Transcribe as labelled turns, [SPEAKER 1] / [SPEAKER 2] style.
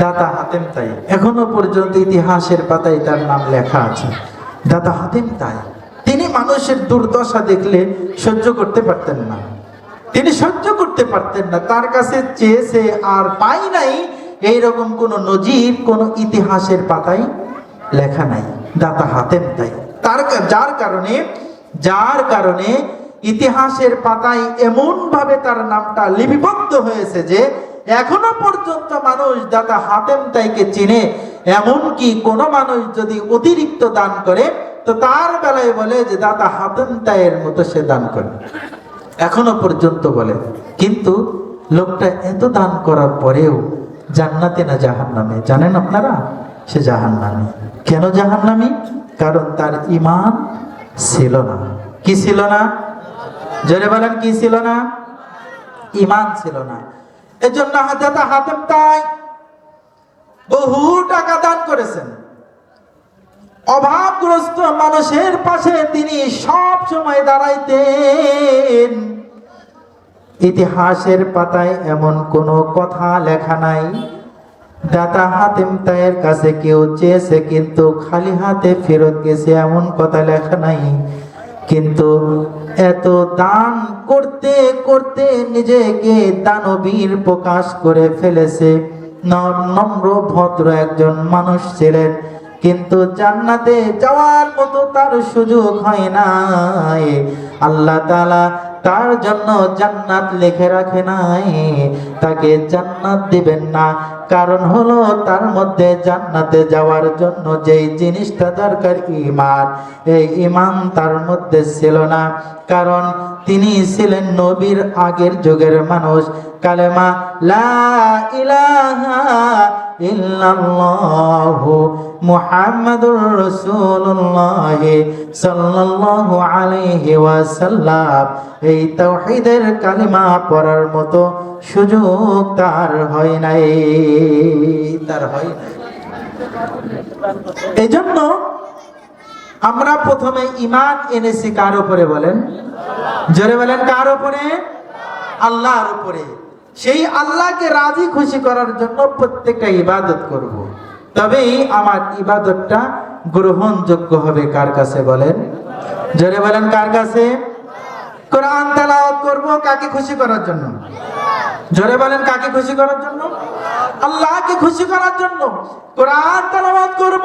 [SPEAKER 1] দাদা হাতেম তাই। এখনও পর্যন্ত ইতিহাসের পাতায় তার নাম লেখা আছে। দাদা হাতেম তাই। তিনি মানুষের দুর্দশা দেখলে সহ্য করতে পারতেন না। তিনি সহ্য করতে পারতেন না। তার কাছে চেয়েছে আর পাই নাই। এইরকম কোন নজির, কোন ইতিহাসের পাতায় লেখা নাই। দাতা হাতেম তাই। তার যার কারণে যার কারণে ইতিহাসের পাতায় এমন ভাবে তার নামটা লিপিবদ্ধ হয়েছে যে এখনও পর্যন্ত মানুষ দাদা হাতেম তাইকে চিনে, এমনকি কোনো মানুষ যদি অতিরিক্ত দান করে, তো তার বেলায় বলে যে দাদা হাতেম তাইয়ের মতো সে দান করে। এখনও পর্যন্ত বলে। কিন্তু লোকটা এত দান করার পরেও জান্নাতে না জাহান নামে জানেন আপনারা? সে জাহান নামে কেন জাহান নামে কারণ তার ইমান ছিল না। কি ছিল না? জোরে বলেন, কি ছিল না? ইমান ছিল না। এজন্য হাজাতা হাতেম তাই বহু টাকা দান করেছেন। অভাবগ্রস্ত মানুষের পাশে তিনি সব সময় দাঁড়াইতেন। ইতিহাসের পাতায় এমন কোনো কথা লেখা নাই। দাতা হাতিম তাইয়ের কাছে কেউ চেয়েছে, কিন্তু খালি হাতে ফেরত গেছে এমন কথা লেখা নাই। কিন্তু এত দান করতে করতে নিজেকে দানবীর প্রকাশ করে ফেলেছে। নম্র ভদ্র একজন মানুষ ছিলেন, কিন্তু জান্নাতে যাওয়ার মতো তার সুযোগ হয় নাই। আল্লাহ তাআলা তার জন্য জান্নাত লিখে রাখে নাই। তাকে জান্নাত দিবেন না কারণ হলো তার মধ্যে জান্নাতে যাওয়ার জন্য যেই জিনিসটা দরকার ইমান এই ইমান তার মধ্যে ছিল না। কারণ তিনি ছিলেন নবীর আগের যুগের মানুষ। কালেমা, লা ইলাহা ইল্লাল্লাহু মুহাম্মাদুর রাসূলুল্লাহ সাল্লাল্লাহু আলাইহি ওয়াসাল্লাম। এই তাওহীদের কালিমা পড়ার মতো সুযোগ তার হয় নাই। তার হয় নাই। এজন্য আমরা প্রথমে ইমান এনেছি কার উপরে বলেন? জোরে বলেন, কার উপরে? আল্লাহর উপরে। সেই আল্লাহকে রাজি খুশি করার জন্য প্রত্যেকটা ইবাদত করব। তবেই আমার ইবাদতটা গ্রহণযোগ্য হবে কার কাছে বলেন? জোরে বলেন, কার কাছে? কোরআন তেলাওয়াত করব কাকে খুশি করার জন্য? জোরে বলেন কাকে খুশি করার জন্য? আল্লাহকে খুশি করার জন্য। কোরআন তালাবাদ করব।